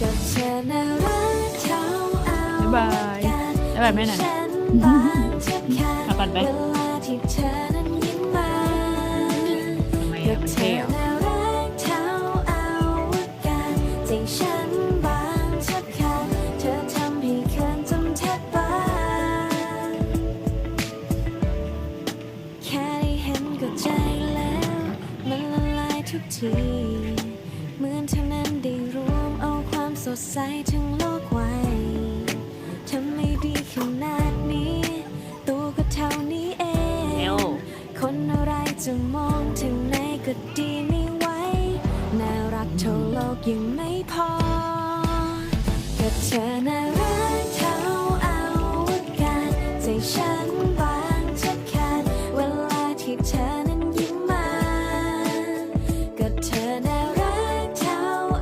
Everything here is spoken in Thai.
บ๊ายบายบ๊ายบายแม่หน่อยฉับางแทบขาดเอาก่อนไหมเวลาที่เธอนั้นยิ้มมาทำไมอะมันเท่อะทุกทีเหมือนเธ ดใสทั้งโลกไว้ทำไม่ดีขนาดนี้ ตัวก็เท่านี้เอง คนอะไรจะมองถึงไหนก็ดีไม่ไหวน่ารักเท่าโลกยังไม่พอก็เธอน่ารักเท่าเอาอากาศใจฉันบางจะแค่เวลาที่เธอ